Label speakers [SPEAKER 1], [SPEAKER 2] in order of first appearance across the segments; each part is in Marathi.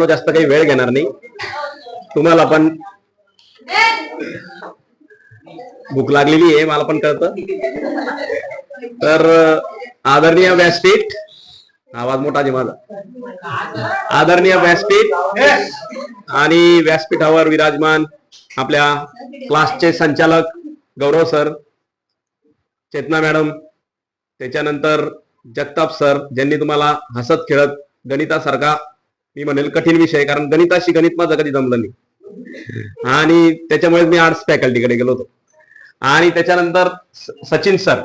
[SPEAKER 1] मित्रांनो जास्त काही वेळ घेणार नाही. तुम्हाला पण भूक लागलेली आहे मला पण कळतं. तर आदरणीय व्यासपीठ आवाज मोठा जे माझा. आदरणीय व्यासपीठ आणि व्यासपीठावर विराजमान आपल्या क्लासचे संचालक गौरव सर चेतना मॅडम त्याच्यानंतर जगताप सर ज्यांनी तुम्हाला हसत खेळत गणितासारखा मी म्हणेल कठीण विषय कारण गणिताशी गणित माझं कधी जमलं नाही. आणि त्याच्यामुळे मी आर्ट्स फॅकल्टीकडे गेलो होतो. आणि त्याच्यानंतर सचिन सर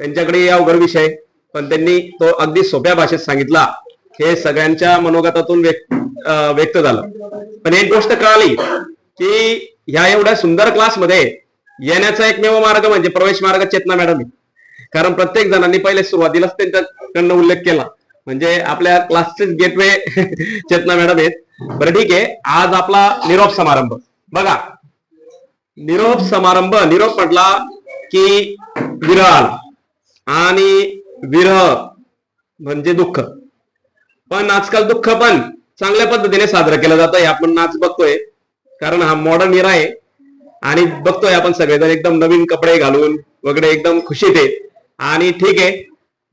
[SPEAKER 1] त्यांच्याकडे अवघड विषय पण त्यांनी तो अगदी सोप्या भाषेत सांगितला. हे सगळ्यांच्या मनोगतातून व्यक्त व्यक्त झालं. पण एक गोष्ट कळाली की ह्या एवढ्या सुंदर क्लासमध्ये येण्याचा एकमेव मार्ग म्हणजे प्रवेश मार्ग चेतना मॅडम कारण प्रत्येक जणांनी पहिले सुरुवातीलाच त्यांच्याकडनं उल्लेख केला. म्हणजे आपल्या क्लासचेच गेटवे चेतना मॅडम आहेत. बरं ठीक आहे. आज आपला निरोप समारंभ. बघा. निरोप समारंभ निरोप म्हटला की विरळ आणि विरह म्हणजे दुःख. पण आजकाल दुःख पण चांगल्या पद्धतीने साजरं केलं जातं हे आपण नाच बघतोय. कारण हा मॉडर्न इरा आहे. आणि बघतोय आपण सगळेजण एकदम नवीन कपडे घालून वगैरे एकदम खुशीत आहेत. आणि ठीक आहे.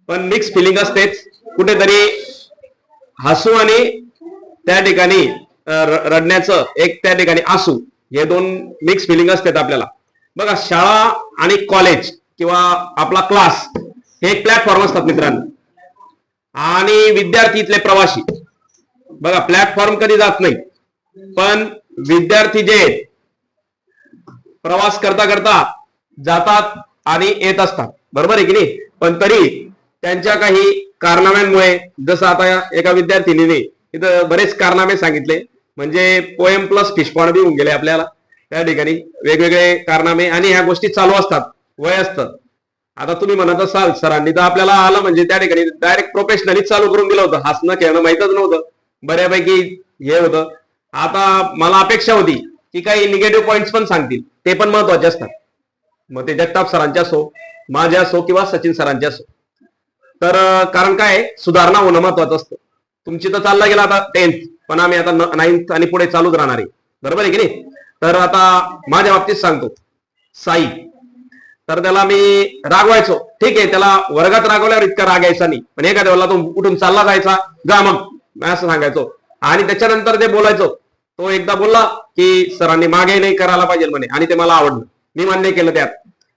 [SPEAKER 1] पण मिक्स फिलिंग असतेच. कुठेतरी हसू आणि त्या ठिकाणी रडण्याचं एक त्या ठिकाणी आसू हे दोन मिक्स फिलिंग असतात आपल्याला. बघा शाळा आणि कॉलेज किंवा आपला क्लास हे एक प्लॅटफॉर्म असतात मित्रांनो. आणि विद्यार्थी इथले प्रवासी. बघा प्लॅटफॉर्म कधी जात नाही. पण विद्यार्थी जे प्रवास करता करता जातात आणि येत असतात. बरोबर आहे की नाही? पण तरी त्यांच्या काही कारनाम्यांमुळे जसं आता एका विद्यार्थिनीने इथं बरेच कारनामे सांगितले. म्हणजे पोएम प्लस फिशपॉड बी होऊन गेले आपल्याला. त्या ठिकाणी वेगवेगळे कारनामे आणि ह्या गोष्टी चालू असतात. वय असतं. आता तुम्ही म्हणत असाल सरांनी तर आपल्याला आलं म्हणजे त्या ठिकाणी डायरेक्ट प्रोफेशनली चालू करून दिलं होतं. हसणं खेळणं माहीतच नव्हतं. बऱ्यापैकी हे होतं. आता मला अपेक्षा होती की काही निगेटिव्ह पॉईंट्स पण सांगतील. ते पण महत्त्वाचे असतात. मग ते जगताप सरांच्या असो माझ्या असो किंवा सचिन सरांच्या असो. तर कारण काय सुधारणा होणं महत्वाचं असतं. तुमची तर चालला गेला आता टेन्थ पण आम्ही आता नाईन्थ आणि पुढे चालूच राहणार आहे. बरोबर आहे की नाही? तर आता माझ्या बाबतीत सांगतो. साई. तर त्याला मी रागवायचो. ठीक आहे त्याला वर्गात रागवल्यावर इतका राग यायचा नाही. पण एखाद्या वेळेला तो उठून चालला जायचा. जा मग. मी असं सांगायचो. आणि त्याच्यानंतर ते बोलायचो तो एकदा बोलला की सरांनी मागे नाही करायला पाहिजे म्हणे. आणि ते मला आवडलं. मी मान्य केलं त्यात.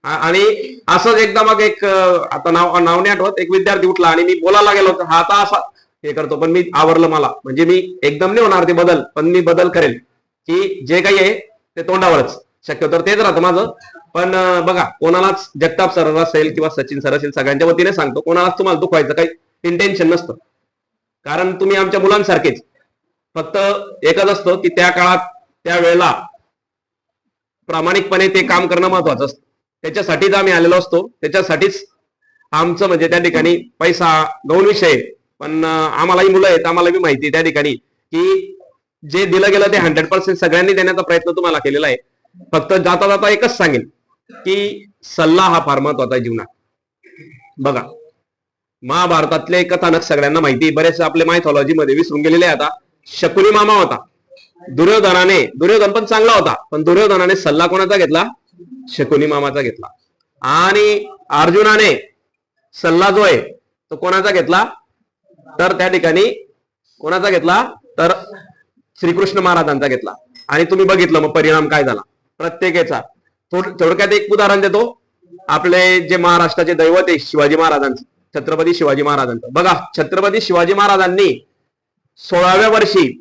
[SPEAKER 1] आणि असंच एकदा मग एक आता नाव नाव नाही आठवत एक विद्यार्थी उठला आणि मी बोलायला गेलो हा आता असा हे करतो पण मी आवरलं मला. म्हणजे मी एकदम नाही होणार ते बदल पण मी बदल करेल. की जे काही आहे ते तोंडावरच. शक्य तर तेच राहतं माझं. पण बघा कोणालाच जगताप सर असेल किंवा सचिन सर असेल सगळ्यांच्या वतीने सांगतो कोणालाच तुम्हाला दुखवायचं काही इंटेन्शन नसतं. कारण तुम्ही आमच्या मुलांसारखेच. फक्त एकच असतं की त्या काळात त्या वेळेला प्रामाणिकपणे ते काम करणं महत्वाचं असतं. त्याच्यासाठीच आम्ही आलेलो असतो. त्याच्यासाठीच आमचं म्हणजे त्या ठिकाणी पैसा गौण विषय आहे. पण आम्हालाही मुलं आहेत आम्हाला बी माहिती त्या ठिकाणी की जे दिलं गेलं ते हंड्रेड पर्सेंट सगळ्यांनी देण्याचा प्रयत्न तुम्हाला केलेला आहे. फक्त जाता जाता एकच सांगेन की सल्ला हा फार महत्त्वाचा आहे जीवनात. बघा महाभारतातले कथानक सगळ्यांना माहिती बरेच आपले मायथॉलॉजी मध्ये विसरून गेलेले आता. शकुनी मामा होता. दुर्योधनाने दुर्योधन पण चांगला होता. पण दुर्योधनाने सल्ला कोणाचा घेतला? शकुनी मामाचा घेतला. आणि अर्जुनाने सल्ला जो आहे तो कोणाचा घेतला? तर त्या ठिकाणी कोणाचा घेतला? तर श्रीकृष्ण महाराजांचा घेतला. आणि तुम्ही बघितलं मग परिणाम काय झाला? प्रत्येकाचा. थोडक्यात एक उदाहरण देतो. आपले जे महाराष्ट्राचे दैवत आहे शिवाजी महाराजांचं छत्रपती शिवाजी महाराजांचं. बघा छत्रपती शिवाजी महाराजांनी सोळाव्या वर्षी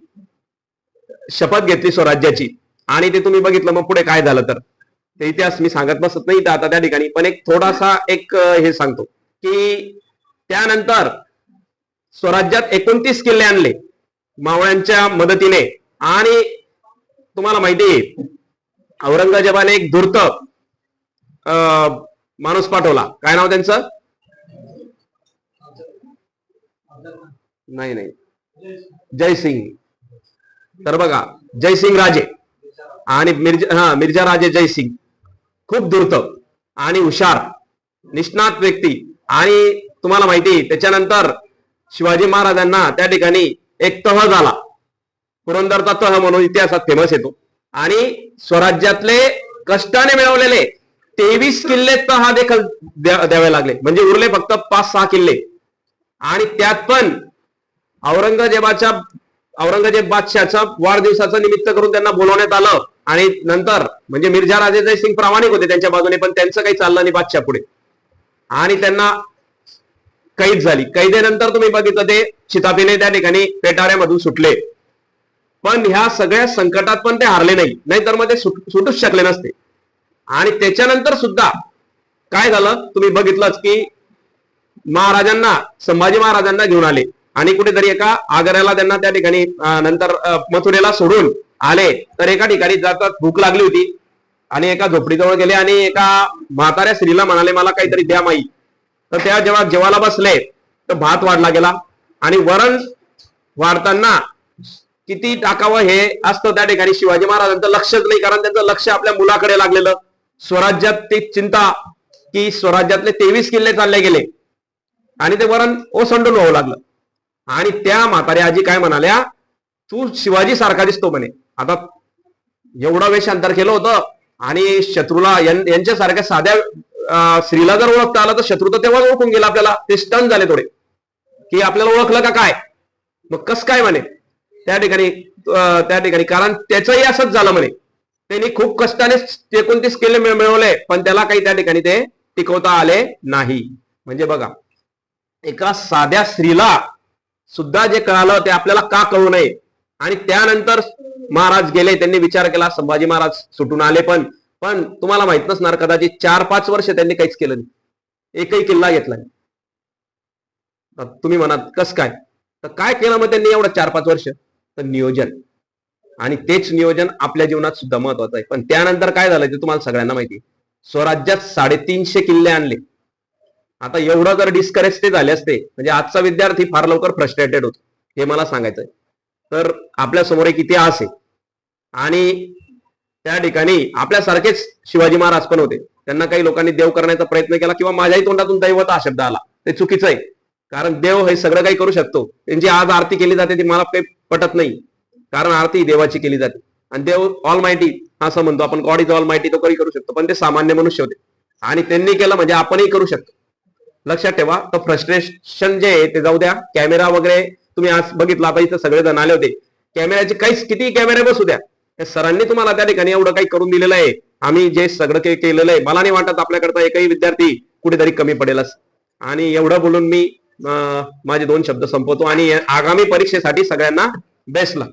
[SPEAKER 1] शपथ घेतली स्वराज्याची. आणि ते तुम्ही बघितलं मग पुढे काय झालं तर? ते इतिहास मी सांगत बसत नाही आता त्या ठिकाणी पण एक थोडासा एक हे सांगतो की त्यानंतर स्वराज्यात एकोणतीस किल्ले आणले मावळ्यांच्या मदतीने. आणि तुम्हाला माहिती आहे औरंगजेबाने एक धूर्त अं, माणूस पाठवला. काय नाव त्यांचं? नाही नाही. जयसिंग. तर बघा जयसिंग राजे. आणि मिर्जा हा मिर्जा राजे जयसिंग. खूप धूर्त आणि हुशार निष्णात व्यक्ती. आणि तुम्हाला माहिती त्याच्यानंतर शिवाजी महाराजांना त्या ठिकाणी एक तह झाला. पुरंदरचा तह म्हणून इतिहासात फेमस येतो. आणि स्वराज्यातले कष्टाने मिळवलेले तेवीस किल्ले तह देखील द्यावे लागले. म्हणजे उरले फक्त पाच सहा किल्ले. आणि त्यात पण औरंगजेबाच्या औरंगजेब बादशाच्या वाढदिवसाचं निमित्त करून त्यांना बोलवण्यात आलं. आणि नंतर म्हणजे मिर्झा राजे सिंग प्रामाणिक होते त्यांच्या बाजूने पण त्यांचं काही चाललं नाही बादशाह पुढे. आणि त्यांना कैद झाली. कैदेनंतर तुम्ही बघितलं ते चितापीने त्या ठिकाणी पेटाऱ्यामधून सुटले. पण ह्या सगळ्या संकटात पण ते हारले नाही. नाहीतर मग ते सुट- सुटूच शकले नसते. आणि त्याच्यानंतर सुद्धा काय झालं? तुम्ही बघितलंच की महाराजांना संभाजी महाराजांना घेऊन आले. आणि कुठेतरी एका आग्र्याला त्यांना त्या ठिकाणी नंतर मथुरेला सोडून आले तर एका ठिकाणी जातात भूक लागली होती. आणि एका झोपडीजवळ गेले आणि एका म्हाताऱ्या स्त्रीला म्हणाले मला काहीतरी द्या माई. तर त्या जेव्हा जेवायला बसले तर भात वाढला गेला. आणि वरण वाढताना किती टाकावं हे असतं त्या ठिकाणी शिवाजी महाराजांचं लक्षच नाही कारण त्यांचं लक्ष आपल्या मुलाकडे लागलेलं. स्वराज्यात ती चिंता की स्वराज्यातले तेवीस किल्ले चालले गेले. आणि ते वरण ओसंडून व्हावं लागलं. आणि त्या म्हाताऱ्या आजी काय म्हणाल्या तू शिवाजी सारखा दिसतो म्हणे. आता एवढा वेश अंतर केलं होतं आणि शत्रूला यांच्यासारख्या साध्या स्त्रीला जर ओळखता आलं तर शत्रू तर तेव्हाच ओळखून गेला आपल्याला. ते स्टन झाले थोडे. की आपल्याला ओळखलं का काय? मग कस काय म्हणे? त्या ठिकाणी त्या ठिकाणी. कारण त्याचंही असंच झालं म्हणे. त्यांनी खूप कष्टाने एकोणतीस किल्ले मिळवले पण त्याला काही त्या ठिकाणी ते टिकवता आले नाही. म्हणजे बघा एका साध्या स्त्रीला सुद्धा जे कळालं ते आपल्याला का कळू नये? आणि त्यानंतर महाराज गेले त्यांनी विचार केला संभाजी महाराज सुटून आले पण पण तुम्हाला माहीत नसणार कदाचित चार पाच वर्ष त्यांनी काहीच केलं नाही. एकही किल्ला घेतला नाही. तुम्ही म्हणात कस काय? तर काय केलं मग त्यांनी एवढं चार पाच वर्ष? तर नियोजन. आणि तेच नियोजन आपल्या जीवनात सुद्धा महत्वाचं आहे. पण त्यानंतर काय झालं ते तुम्हाला सगळ्यांना माहिती आहे. स्वराज्यात साडेतीनशे किल्ले आणले. आता एवढं जर डिस्करेज ते झाले असते म्हणजे आजचा विद्यार्थी फार लवकर फ्रस्ट्रेटेड होतो. हे मला सांगायचंय. तर आपल्यासमोर एक इतिहास आहे. आणि त्या ठिकाणी आपल्यासारखेच शिवाजी महाराज पण होते. त्यांना काही लोकांनी देव करण्याचा प्रयत्न केला किंवा माझ्याही तोंडातून दैवत हा शब्द आला. ते चुकीचं आहे. कारण देव हे सगळं काही करू शकतो. त्यांची आज आरती केली जाते ती मला काही पटत नाही. कारण आरती देवाची केली जाते. आणि देव ऑल मायटी असं म्हणतो आपण गॉड इज ऑल मायटी तो काही करू शकतो. पण ते सामान्य मनुष्य होते. आणि त्यांनी केलं म्हणजे आपणही करू शकतो. लक्षात ठेवा तर फ्रस्ट्रेशन जे आहे ते जाऊ द्या. कॅमेरा वगैरे तुम्ही आज बघितलं आता इथं सगळे जण आले होते. कॅमेऱ्याचे काहीच किती कॅमेरे बसू द्या सरांनी तुम्हाला त्या ठिकाणी एवढं काही करून दिलेलं आहे. आम्ही जे सगळं काही केलेलं आहे मला नाही वाटत आपल्याकडचा एकही विद्यार्थी कुठेतरी कमी पडेलच. आणि एवढं बोलून मी माझे दोन शब्द संपवतो आणि आगामी परीक्षेसाठी सगळ्यांना बेस्टला